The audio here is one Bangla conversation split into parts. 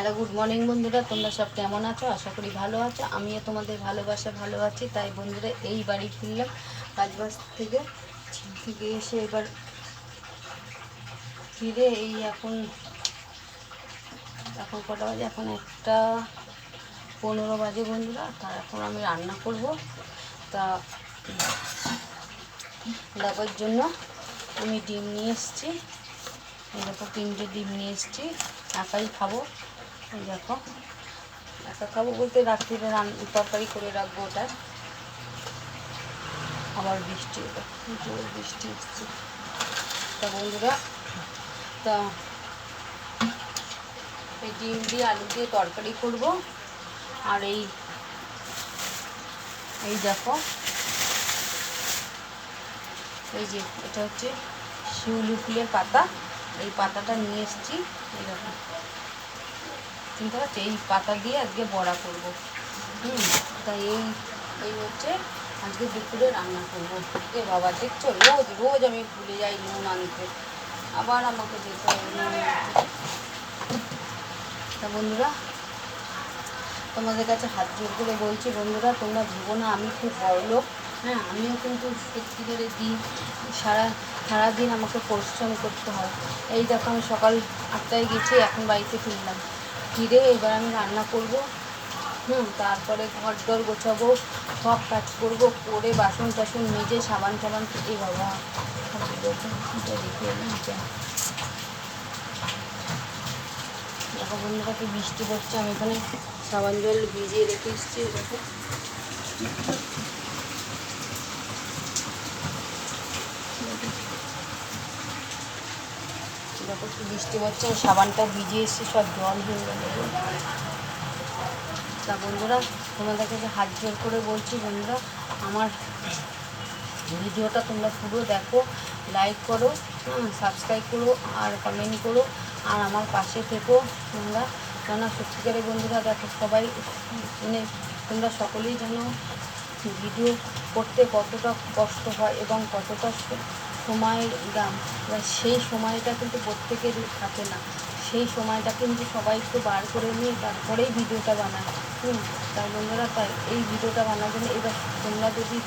হ্যালো গুড মর্নিং বন্ধুরা, তোমরা সব কেমন আছো? আশা করি ভালো আছো। আমিও তোমাদের ভালোবাসা ভালো আছি, তাই বন্ধুরা, এই বাড়ি ফিরলাম। কাজবাজ থেকে থেকে এসে এবার ফিরে এই এখন এখন কটা বাজে? এখন একটা পনেরো বাজে বন্ধুরা, তা এখন আমি রান্না করব। তা দেখার জন্য আমি ডিম নিয়ে এসেছি। দেখো, তিনটে ডিম নিয়ে এসেছি। একাই খাব। এই দেখো। একা খাব বলতে রাত্রিরে তরকারি করে রাখব ওটা। আবার বৃষ্টি এলো, জোর বৃষ্টি এসছে তা বন্ধুরা তা এই ডিম দিয়ে আলু দিয়ে তরকারি করব। আর এই এই দেখো। এই যে এটা হচ্ছে শিউলি ফুলের পাতা। এই পাতাটা নিয়ে এসেছি। এই দেখো। চিনতে পারছি এই পাতা দিয়ে আজকে বড়া করব। হুম, তাই এই এই হচ্ছে আজকে দুপুরে রান্না করব। এ বাবা দেখছ, রোজ রোজ আমি ভুলে যাই নুন আনতে। আবার আমাকে যেতে হবে নুন তা বন্ধুরা, তোমাদের কাছে হাত জোর করে বলছি, বন্ধুরা, তোমরা ভেবো না, আমি খুব বড় লোক। হ্যাঁ আমিও কিন্তু সত্যিকারের দিন, সারা, সারাদিন আমাকে পরিশ্রম করতে হয়। এই দেখো, আমি সকাল আটটায় গেছি, এখন বাড়িতে ফিরলাম। ফিরে এবার আমি রান্না করব। হুম, তারপরে ঘর দর গোছাবো, সব কাজ করব, করে বাসন টাসন মেজে, সাবান টাবান এই বাবা। দেখে দেখো বন্ধুরা কি বৃষ্টি পড়ছে আমি এখানে সাবান জল ভিজিয়ে রেখে এসেছি দেখো দেখো কি বৃষ্টি আমি সাবানটা ভিজিয়ে এসেছি, সব জল হয়ে গেল। তা বন্ধুরা তোমাদের কাছে হাত জোর করে বলছি বন্ধুরা, আমার ভিডিওটা তোমরা পুরো দেখো লাইক করো সাবস্ক্রাইব করো, আর কমেন্ট করো, আর আমার পাশে থেকো তোমরা। কেননা সত্যিকারের বন্ধুরা, দেখো সবাই মানে তোমরা সকলেই যেন ভিডিও করতে কতটা কষ্ট হয় এবং কতটা সময়ের দাম, এবার সেই সময়টা কিন্তু প্রত্যেকের থাকে না। সেই সময়টা কিন্তু সবাই একটু বার করে নিয়ে তারপরেই ভিডিওটা বানায়। হুম, তাই বন্ধুরা, তাই এই ভিডিওটা বানার জন্য এবার তোমরা যদি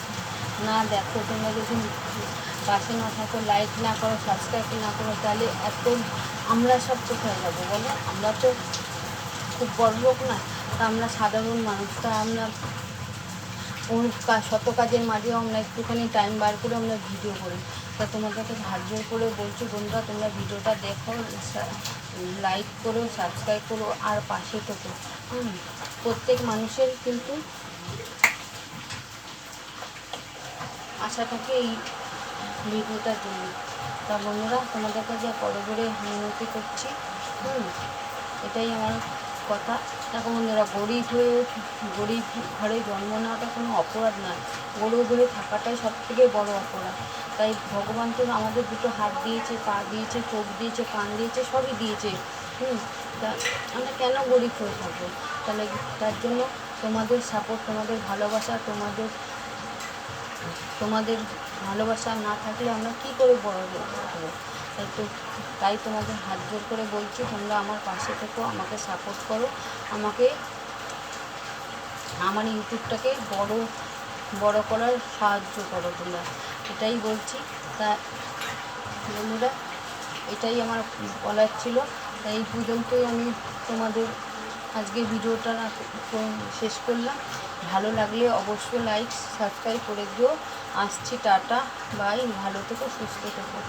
না দেখো, তোমরা যদি পাশে না থাকো লাইক না করো সাবস্ক্রাইব না করো, তাহলে এত আমরা সব কোথায় যাব বলো? আমরা তো খুব বড় লোক না, তা আমরা সাধারণ মানুষ, তা আমরা ওর শত কাজের মাঝেও আমরা একটুখানি টাইম বার করে আমরা ভিডিও করি। তা তোমাদেরকে সাহায্য করে বলছি বন্ধুরা, তোমরা ভিডিওটা দেখো লাইক করো সাবস্ক্রাইব করো, আর পাশে থেকো। প্রত্যেক মানুষের কিন্তু আশা থাকে এই ভিডিওটার জন্য। তা বন্ধুরা, তোমাদের কাছে বড় করে মিনতি করছি। হুম, এটাই আমার কথা। দেখো বন্ধুরা গরিব হয়ে গরিব ঘরে জন্ম নেওয়াটা কোনো অপরাধ নয়। গরিব হয়ে থাকাটাই সব থেকে বড় অপরাধ। তাই ভগবান তো আমাদের দুটো হাত দিয়েছে, পা দিয়েছে, চোখ দিয়েছে, কান দিয়েছে, সবই দিয়েছে। হুম, তা আমরা কেন গরিব হয়ে থাকব? তাহলে তার জন্য তোমাদের সাপোর্ট তোমাদের ভালোবাসা, তোমাদের তোমাদের ভালোবাসা না থাকলে আমরা কি করে বড় হব? তাই তো তাই তোমাদের হাত জোর করে বলছি, তোমরা আমার পাশে থেকো, আমাকে সাপোর্ট করো। আমাকে আমার ইউটিউবটাকে বড় বড় করার সাহায্য করো তোমরা। এটাই বলছি। তা বন্ধুরা, এটাই আমার বলার ছিল। তাই এই পর্যন্তই আমি তোমাদের আজকে ভিডিওটা শেষ করলাম। ভালো লাগলে অবশ্যই লাইক সাবস্ক্রাইব করে দিও। আসছি, টাটা বাই ভালো থেকো, সুস্থ থেকো।